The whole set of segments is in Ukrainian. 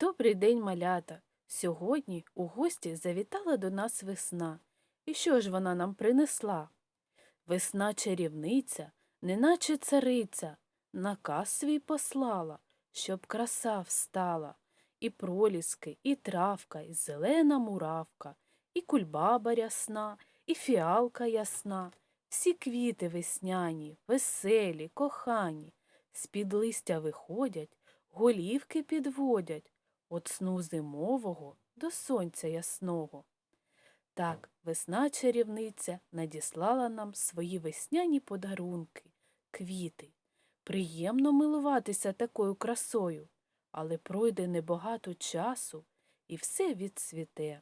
Добрий день, малята! Сьогодні у гості завітала до нас весна. І що ж вона нам принесла? Весна чарівниця, неначе цариця, наказ свій послала, щоб краса встала, і проліски, і травка, і зелена муравка, і кульбаба рясна, і фіалка ясна, всі квіти весняні, веселі, кохані, з-під листя виходять, голівки підводять, От сну зимового до сонця ясного. Так, весна чарівниця надіслала нам свої весняні подарунки, квіти. Приємно милуватися такою красою, але пройде небагато часу і все відцвіте.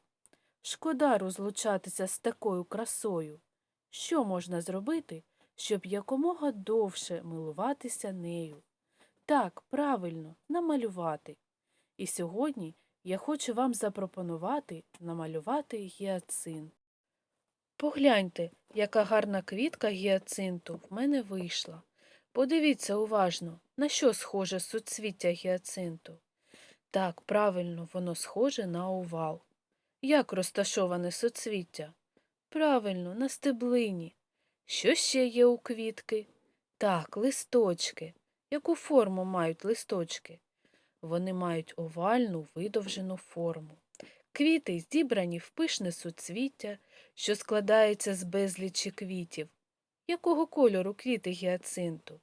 Шкода розлучатися з такою красою. Що можна зробити, щоб якомога довше милуватися нею? Так, правильно, намалювати. І сьогодні я хочу вам запропонувати намалювати гіацинт. Погляньте, яка гарна квітка гіацинту в мене вийшла. Подивіться уважно, на що схоже суцвіття гіацинту. Так, правильно, воно схоже на овал. Як розташоване суцвіття? Правильно, на стеблині. Що ще є у квітки? Так, листочки. Яку форму мають листочки? Вони мають овальну видовжену форму. Квіти зібрані в пишне суцвіття, що складається з безлічі квітів. Якого кольору квіти гіацинту?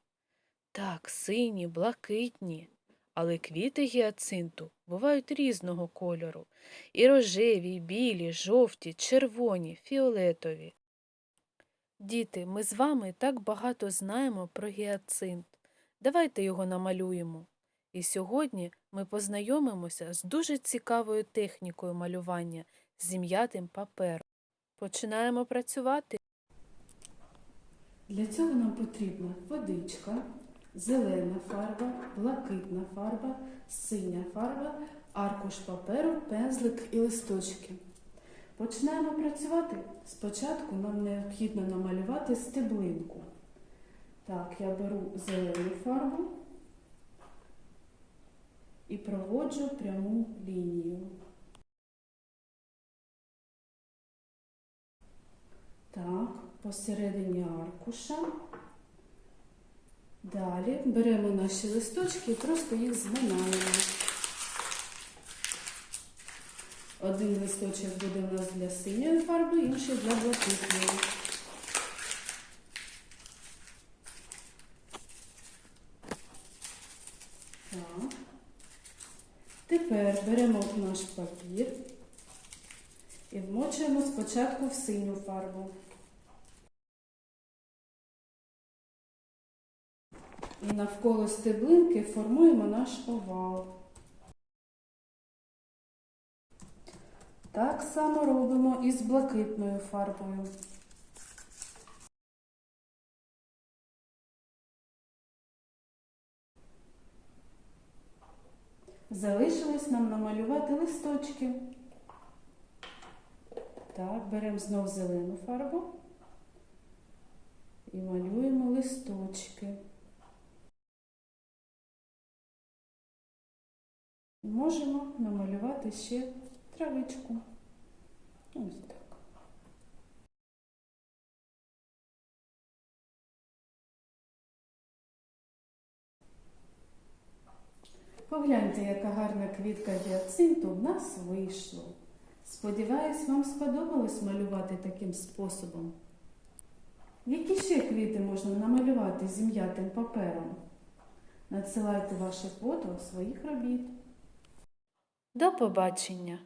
Так, сині, блакитні. Але квіти гіацинту бувають різного кольору і рожеві, і білі, жовті, червоні, фіолетові. Діти, ми з вами так багато знаємо про гіацинт. Давайте його намалюємо. І сьогодні ми познайомимося з дуже цікавою технікою малювання з зім'ятим папером. Починаємо працювати. Для цього нам потрібна водичка, зелена фарба, блакитна фарба, синя фарба, аркуш паперу, пензлик і листочки. Починаємо працювати. Спочатку нам необхідно намалювати стеблинку. Так, я беру зелену фарбу і проводжу пряму лінію. Так, посередині аркуша. Далі беремо наші листочки і просто їх зминаємо. Один листочок буде у нас для синьої фарби, інший для блакитної. Так. Тепер беремо наш папір і вмочуємо спочатку в синю фарбу. І навколо стеблинки формуємо наш овал. Так само робимо і з блакитною фарбою. Залишилось нам намалювати листочки. Так, беремо знов зелену фарбу і малюємо листочки. Можемо намалювати ще травичку. Ось так. Погляньте, яка гарна квітка гіацинту в нас вийшло. Сподіваюсь, вам сподобалось малювати таким способом. Які ще квіти можна намалювати зім'ятим папером? Надсилайте ваше фото своїх робіт. До побачення!